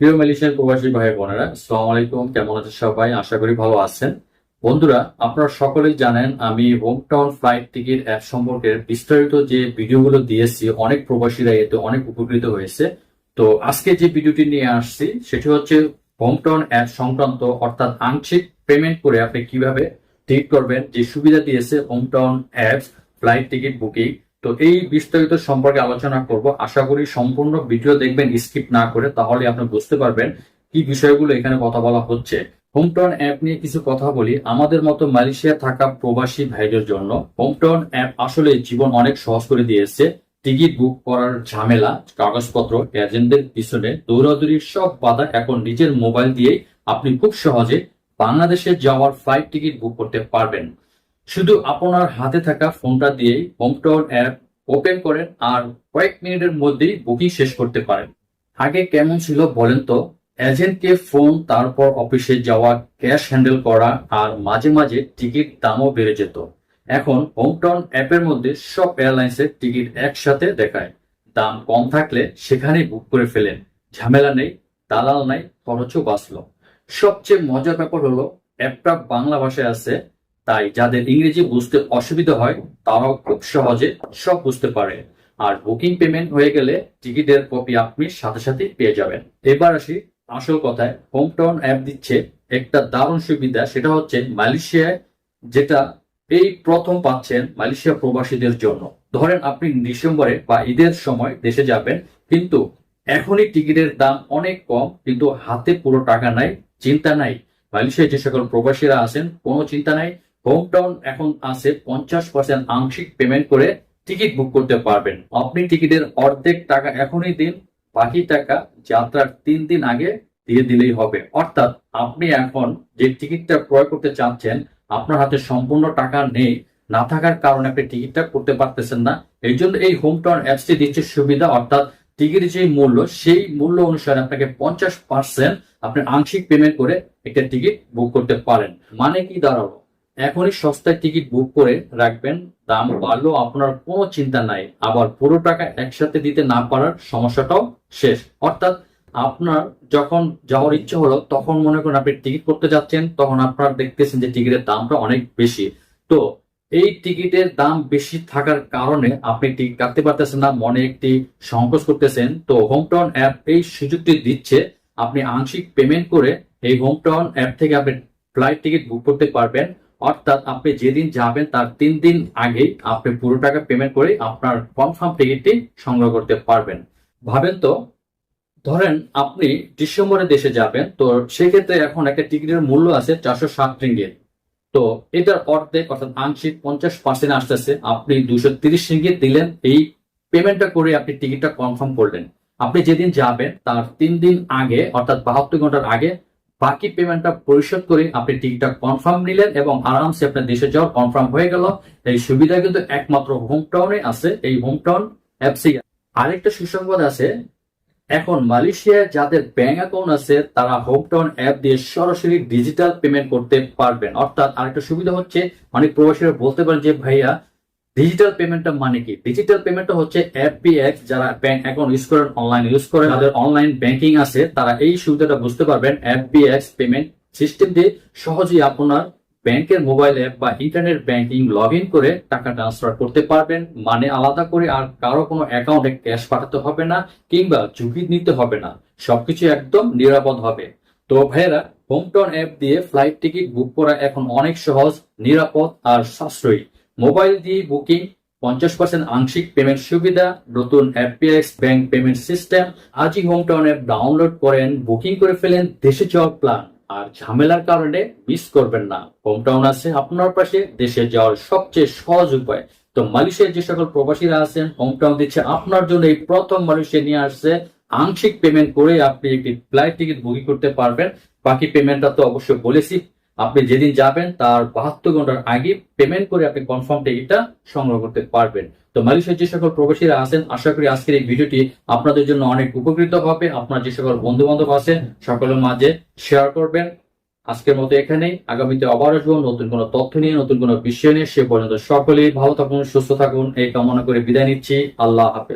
প্রিয় মালয়েশিয়ার প্রবাসী ভাই বোনেরা, আসসালামু আলাইকুম। কেমন আছেন সবাই? আশা করি ভালো আছেন। বন্ধুরা, আপনারা সকলেই জানেন আমি home town flight ticket app সম্পর্কে বিস্তারিত যে ভিডিওগুলো দিয়েছি, অনেক প্রবাসীরা এতে অনেক উপকৃত হয়েছে। তো আজকে যে ভিডিওটি নিয়ে আসছি, সেটি হচ্ছে হোম টাউন অ্যাপ সংক্রান্ত, অর্থাৎ আংশিক পেমেন্ট করে আপনি কীভাবে টিকিট করবেন, যে সুবিধা দিয়েছে home town apps flight ticket booking. তো এই বিস্তারিত সম্পর্কে আলোচনা করব। আশা করি সম্পূর্ণ ভিডিও দেখবেন, স্কিপ না করে, তাহলে আপনি বুঝতে পারবেন কি বিষয়গুলো এখানে কথা বলা হচ্ছে। হোমটাউন অ্যাপ নিয়ে কিছু কথা বলি। আমাদের মতো মালয়েশিয়া থাকা প্রবাসী ভাইদের জন্য হোমটাউন অ্যাপ আসলে জীবন অনেক সহজ করে দিয়েছে। টিকিট বুক করার ঝামেলা, কাগজপত্র, এজেন্টদের পিছনে দৌড়াদৌড়ির সব বাধা এখন নিজের মোবাইল দিয়েই আপনি খুব সহজে বাংলাদেশে যাওয়ার ফ্লাইট টিকিট বুক করতে পারবেন। শুধু আপনার হাতে থাকা ফোনটা দিয়েই হোমটাউন অ্যাপ ওপেন করেন আর কয়েক মিনিটের মধ্যেই বুকিং শেষ করতে পারেন। আগে কেমন ছিল বলেন তো? এজেন্টকে ফোন তারপর অফিসে যাওয়া ক্যাশ হ্যান্ডেল করা আর মাঝে মাঝে টিকিট দামও বেড়ে যেত। এখন হোমটাউন অ্যাপের মধ্যে সব এয়ারলাইন্সের টিকিট একসাথে দেখায়। দাম কম থাকলে সেখানেই বুক করে ফেলেন। ঝামেলা নেই, দালাল নাই, খরচও বাঁচলো। সবচেয়ে মজার ব্যাপার হলো অ্যাপটা বাংলা ভাষায় আছে তাই যাদের ইংরেজি বুঝতে অসুবিধা হয়, তারাও খুব সহজে সব বুঝতে পারে। আর বুকিং পেমেন্ট হয়ে গেলে টিকিটের কপি আপনি সাথে সাথে পেয়ে যাবেন। এবার আসি আসল কথায়। হোম টাউন অ্যাপ দিচ্ছে একটা দারুণ সুবিধা, সেটা হচ্ছে মালয়েশিয়ায় যেটা এই প্রথম পাচ্ছেন মালয়েশিয়া প্রবাসীদের জন্য। ধরেন আপনি ডিসেম্বরে বা ঈদের সময় দেশে যাবেন, কিন্তু এখনই টিকিটের দাম অনেক কম, কিন্তু হাতে পুরো টাকা নাই, চিন্তা নাই। মালয়েশিয়ায় যে সকল প্রবাসীরা আছেন, কোনো চিন্তা নাই। হোমটাউন এখন আছে পঞ্চাশ পার্সেন্ট আংশিক পেমেন্ট করে টিকিট বুক করতে পারবেন। আপনি টিকিটের অর্ধেক টাকা এখনই দিন, বাকি টাকা যাত্রার তিন দিন আগে দিয়ে দিলেই হবে। অর্থাৎ আপনি এখন যে টিকিটটা ক্রয় করতে চাচ্ছেন, আপনার হাতে সম্পূর্ণ টাকা নেই, না থাকার কারণে আপনি টিকিটটা করতে পারতেছেন না। এই জন্য এই হোম হোমটাউন অ্যাপসটি দিচ্ছে সুবিধা, অর্থাৎ টিকিটের যে মূল্য, সেই মূল্য অনুসারে আপনাকে পঞ্চাশ পার্সেন্ট আপনি আংশিক পেমেন্ট করে একটা টিকিট বুক করতে পারেন। মানে কি দাঁড়াল? এখনই সস্তায় টিকিট বুক করে রাখবেন। দাম বাড়লেও আপনার কোনো চিন্তা নাই। আবার পুরো টাকা একসাথে দিতে না পারার সমস্যাটাও শেষ। অর্থাৎ আপনার যখন যাওয়ার ইচ্ছে হলো, তখন মনে করেন আপনি টিকিট করতে যাচ্ছেন, তখন আপনার দেখতেছেন যে টিকিটের দামটা অনেক বেশি। তো এই টিকিটের দাম বেশি থাকার কারণে আপনি টিকিট কাটতে পারতেছেন না, মনে একটি সংকোচ করতেছেন। তো হোমটাউন অ্যাপ এই সুযোগটি দিচ্ছে, আপনি আংশিক পেমেন্ট করে এই হোমটাউন অ্যাপ থেকে আপনি ফ্লাইট টিকিট বুক করতে পারবেন। অর্থাৎ আপনি যেদিন যাবেন তার তিন দিন আগেই আপনি পুরো টাকা পেমেন্ট করে আপনার কনফার্ম টিকিটটি সংগ্রহ করতে পারবেন। ভাবেন তো? ধরেন আপনি ডিসেম্বরে দেশে যাবেন, তো সেক্ষেত্রে এখন একটা টিকিটের মূল্য আছে চারশো ষাট রিঙ্গিত। তো এটার অর্ধেক অর্থাৎ আংশিক পঞ্চাশ পার্সেন্ট আসতেছে, আপনি দুশো তিরিশ রিঙ্গিত দিলেন, এই পেমেন্টটা করে আপনি টিকিটটা কনফার্ম করলেন। আপনি যেদিন যাবেন তার তিন দিন আগে অর্থাৎ বাহাত্তর ঘণ্টার আগে বাকি পেমেন্টটা পরিশোধ করে আপনি টিকিটটা কনফার্ম নিলেন এবং আরামসে আপনার দেশে যাওয়ার কনফার্ম হয়ে গেল। এই সুবিধা কিন্তু একমাত্র হোম টাউনে আছে, এই হোম টাউন অ্যাপসে আরেকটা সুসংবাদ আছে, এখন মালয়েশিয়ায় যাদের ব্যাংক অ্যাকাউন্ট আছে, তারা হোম টাউন অ্যাপ দিয়ে সরাসরি ডিজিটাল পেমেন্ট করতে পারবেন। অর্থাৎ আরেকটা সুবিধা হচ্ছে, অনেক প্রবাসীরা বলতে পারেন যে, ভাইয়া ডিজিটাল পেমেন্টটা মানে কি? ডিজিটাল পেমেন্টটা হচ্ছে এফবিএক্স যারা ব্যাংক অ্যাকাউন্ট ইউজ করেন অনলাইন ইউজ করেন যাদের অনলাইন ব্যাংকিং আছে, তারা এই সুবিধাটা বুঝতে পারবেন এফবিএক্স পেমেন্ট সিস্টেম দিয়ে সহজেই আপনার ব্যাংকের মোবাইল অ্যাপ বা ইন্টারনেট ব্যাংকিং লগ ইন করে টাকা ট্রান্সফার করতে পারবেন। মানে আলাদা করে আর কারও কোনো অ্যাকাউন্টে ক্যাশ পাঠাতে হবে না, কিংবা ঝুঁকি নিতে হবে না। সবকিছু একদম নিরাপদ হবে। তো ভাইয়েরা হোমটন অ্যাপ দিয়ে ফ্লাইট টিকিট বুক করা এখন অনেক সহজ, নিরাপদ আর সাশ্রয়ী। মোবাইল দিয়ে বুকিং, পঞ্চাশ পার্সেন্ট আংশিক পেমেন্ট সুবিধা, নতুন অ্যাপিএক্স ব্যাংক পেমেন্ট সিস্টেম, আজই হোম টাউন অ্যাপ ডাউনলোড করেন, বুকিং করে ফেলেন দেশে যাওয়ার প্ল্যান। আর ঝামেলার কারণে মিস করবেন না। হোম টাউন আছে আপনার পাশে, দেশে যাওয়ার সবচেয়ে সহজ উপায়। তো মালয়েশিয়ার যে সকল প্রবাসীরা আছেন, হোম টাউন দিচ্ছে আপনার জন্য এই প্রথম মালয়েশিয়া নিয়ে আসছে। আংশিক পেমেন্ট করে আপনি একটি ফ্লাইট টিকিট বুকিং করতে পারবেন। বাকি পেমেন্টটা তো অবশ্যই বলেছি আপনি যেদিন যাবেন তার বাহাত্তর ঘণ্টার আগে পেমেন্ট করে আপনি কনফার্ম টিকিটটা সংগ্রহ করতে পারবেন। তো মালয়েশিয়ার যে সকল প্রবাসীরা আছেন, আশা করি আজকের এই ভিডিওটি আপনাদের জন্য অনেক উপকৃত হবে। আপনার যে সকল বন্ধু বান্ধব আছেন, সকলের মাঝে শেয়ার করবেন। আজকের মতো এখানেই। আগামীতে আবার আসব। নতুন কোনো তথ্য নিয়ে, নতুন কোনো বিষয় নিয়ে, সে পর্যন্ত সকলেই ভালো থাকুন, সুস্থ থাকুন। এই কামনা করে বিদায় নিচ্ছি। আল্লাহ হাফেজ।